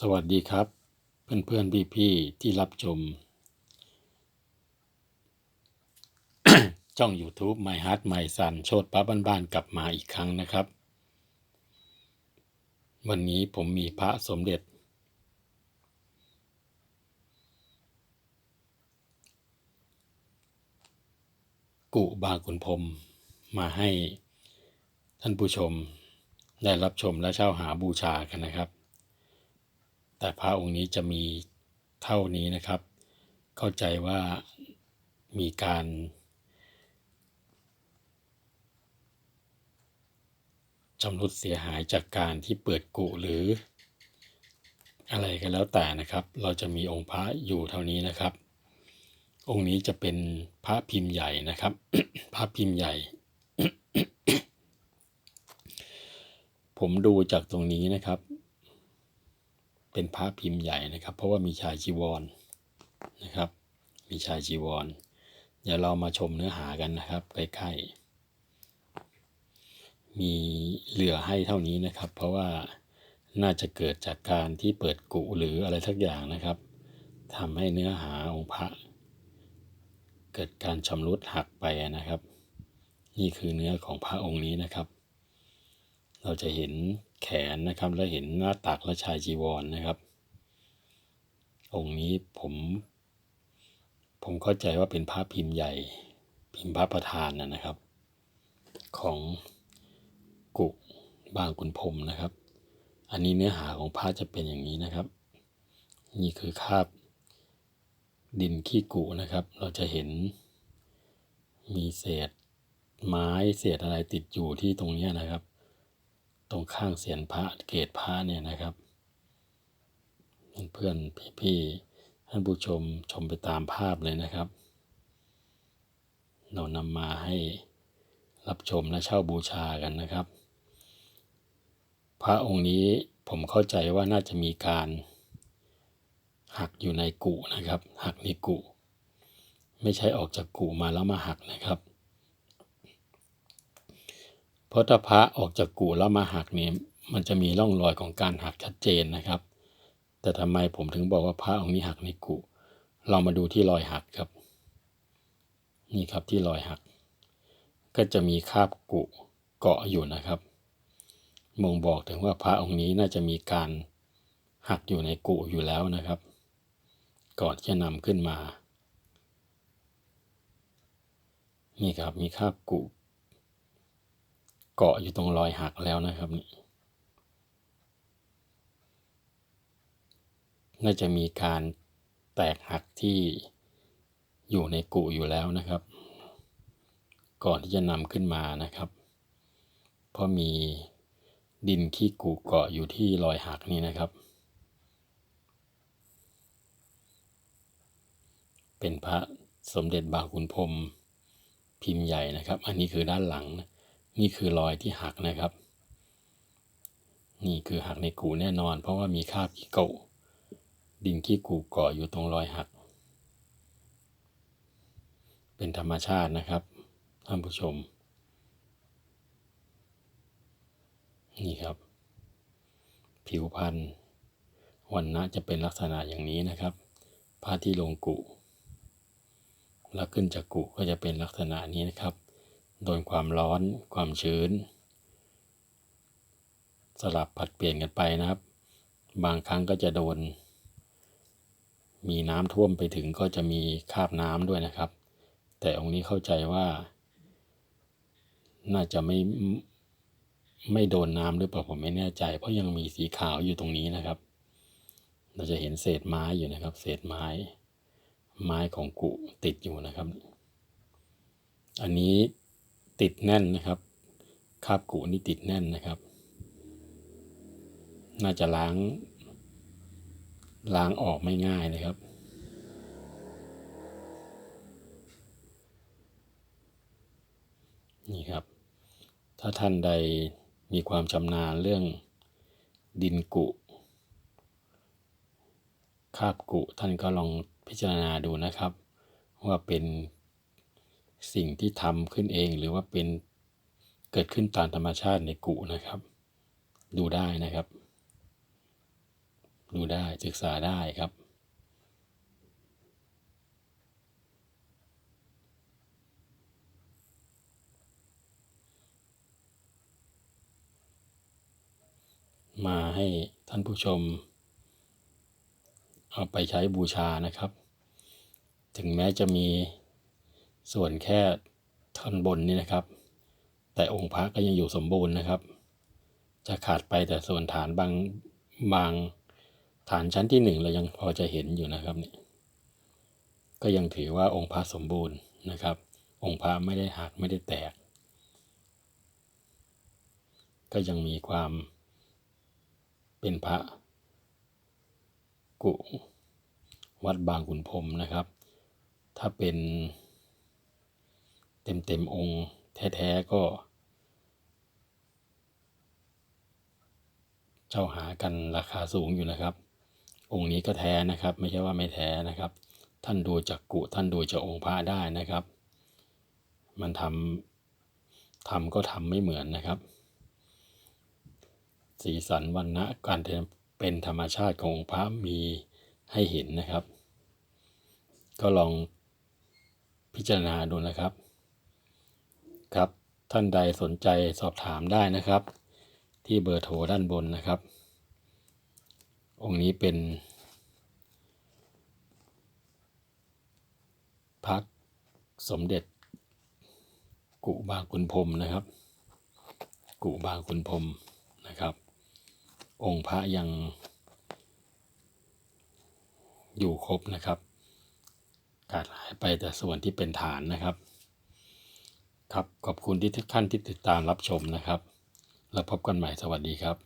สวัสดีครับ เพื่อนเพื่อนพี่พี่ที่รับชม ช่อง YouTube My Heart My Sun โชดป้าบ้านๆกลับมาอีกครั้งนะครับ วันนี้ผมมีพระสมเด็จ กุบางขุนพรมมาให้ท่านผู้ชมได้รับชมและเช่าหาบูชากันนะครับ แต่พระองค์นี้จะมีเท่านี้นะครับ เข้าใจว่ามีการชำรุดเสียหายจากการที่เปิดกุหรือ อะไรก็แล้วแต่นะครับ เราจะมีองค์พระอยู่เท่านี้นะครับ องค์นี้จะเป็นพระพิมพ์ใหญ่นะครับ พระพิมพ์ใหญ่ ผมดูจากตรงนี้นะครับ เป็นพระพิมพ์ใหญ่นะครับ เพราะว่ามีชายจีวรนะครับ มีชายจีวร เดี๋ยวเรามาชมเนื้อหากันนะครับใกล้ๆมีเหลือให้เท่านี้นะครับ เพราะว่าน่าจะเกิดจากการที่เปิดกุหรืออะไรสักอย่างนะครับทำให้เนื้อหาองค์พระ เกิดการชำรุดหักไปนะครับ นี่คือเนื้อของพระองค์นี้นะครับ เราจะเห็น แขนนะครับ และเห็นหน้าตักและชายจีวรนนะครับ องค์นี้ผม ผมเข้าใจว่าเป็นพระพิมพ์ใหญ่ พิมพ์พระประธานนะครับ ของกุบางขุนพรมนะครับ อันนี้เนื้อหาของพระจะเป็นอย่างนี้นะครับ นี่คือคาบดินขี้กุนะครับ เราจะเห็นมีเศษไม้เศษอะไรติดอยู่ที่ตรงนี้นะครับ ตรงข้างเสียนพระเกศพระเนี่ยนะครับเพื่อนพี่ๆท่านผู้ชมชมไปตามภาพเลยนะครับ เรานำมาให้รับชมและเช่าบูชากันนะครับ พระองค์นี้ผมเข้าใจว่าน่าจะมีการหักอยู่ในกุนะครับ หักในกุ ไม่ใช่ออกจากกุมาแล้วมาหักนะครับ เพราะถ้าพระออกจากกุแล้วมาหักเนี่ยมันจะมีร่องรอยของการหักชัดเจนนะครับ แต่ทำไมผมถึงบอกว่าพระองค์นี้หักในกุเรามาดูที่รอยหักครับ นี่ครับที่รอยหัก ก็จะมีคาบกุเกาะอยู่นะครับมงบอกถึงว่าพระองค์นี้น่าจะมีการหักอยู่ในกุอยู่แล้วนะครับ ก่อนจะนำขึ้นมา นี่ครับมีคาบกุ เกาะอยู่ตรงรอยหักแล้วนะครับนี่น่าจะมีการแตกหักที่อยู่ในกุอยู่แล้วนะครับ ก่อนที่จะนำขึ้นมานะครับ เพราะมีดินขี้กุเกาะอยู่ที่รอยหักนี่นะครับ เป็นพระสมเด็จบางขุนพรมพิมพ์ใหญ่นะครับ อันนี้คือด้านหลังนี่ นี่คือรอยที่หักนะครับ นี่คือหักในกูแน่นอน เพราะว่ามีคราบขี้เก่าดินขี้กูเกาะอยู่ตรงรอยหัก เป็นธรรมชาตินะครับท่านผู้ชม นี่ครับ ผิวพันธุ์วันนะจะเป็นลักษณะอย่างนี้นะครับผ้าที่ลงกุ แล้วขึ้นจากกุก็จะเป็นลักษณะนี้นะครับ โดนความร้อนความชื้น สลับผัดเปลี่ยนกันไปนะครับ บางครั้งก็จะโดน มีน้ำท่วมไปถึงก็จะมีคราบน้ำด้วยนะครับ แต่องค์นี้เข้าใจว่า น่าจะไม่ไม่โดนน้ำหรือเปล่าผมไม่แน่ใจ เพราะยังมีสีขาวอยู่ตรงนี้นะครับ เราจะเห็นเศษไม้อยู่นะครับ เศษไม้ ไม้ของกุติดอยู่นะครับ อันนี้ ติดแน่นนะครับ คาบกุนี่ติดแน่นนะครับ น่าจะล้าง ล้างออกไม่ง่ายนะครับ นี่ครับ ถ้าท่านใดมีความชำนาญเรื่องดินกุ คาบกุท่านก็ลองพิจารณาดูนะครับ ว่าเป็น สิ่งที่ทำขึ้นเองหรือว่าเป็นเกิดขึ้นตามธรรมชาติในกุนะครับ ดูได้นะครับ ดูได้ศึกษาได้ครับมาให้ท่านผู้ชม เอาไปใช้บูชานะครับ ถึงแม้จะมี ส่วนแค่ท่อนบนนี่นะครับ แต่องค์พระก็ยังอยู่สมบูรณ์นะครับ จะขาดไปแต่ส่วนฐานบางบางฐานชั้นที่หนึ่งเรายังพอจะเห็นอยู่นะครับเนี่ยก็ยังถือว่าองค์พระสมบูรณ์นะครับ องค์พระไม่ได้หักไม่ได้แตก ก็ยังมีความเป็นพระกุวัดบางขุนพรมนะครับ ถ้าเป็น เต็มเต็มๆองค์แท้ๆก็ เจ้าหากันราคาสูงอยู่นะครับ องค์นี้ก็แท้นะครับ ไม่ใช่ว่าไม่แท้นะครับ ท่านดูจากกุท่านดูจากองค์พระได้นะครับ มันทำทำก็ทำไม่เหมือนนะครับ สีสันวันนะการเป็นธรรมชาติขององค์พระมีให้เห็นนะครับ ก็ลองพิจารณาดูนะครับ ครับ ท่านใดสนใจสอบถามได้นะครับ ที่เบอร์โทรด้านบนนะครับ องค์นี้เป็นพักสมเด็จ กุบางขุนพรมนะครับ กุบางขุนพรมนะครับ องค์พระยังอยู่ครบนะครับขาดหายไปแต่ส่วนที่เป็นฐานนะครับ ครับขอบคุณที่ทุกท่านที่ติดตามรับชมนะครับ แล้วพบกันใหม่สวัสดีครับ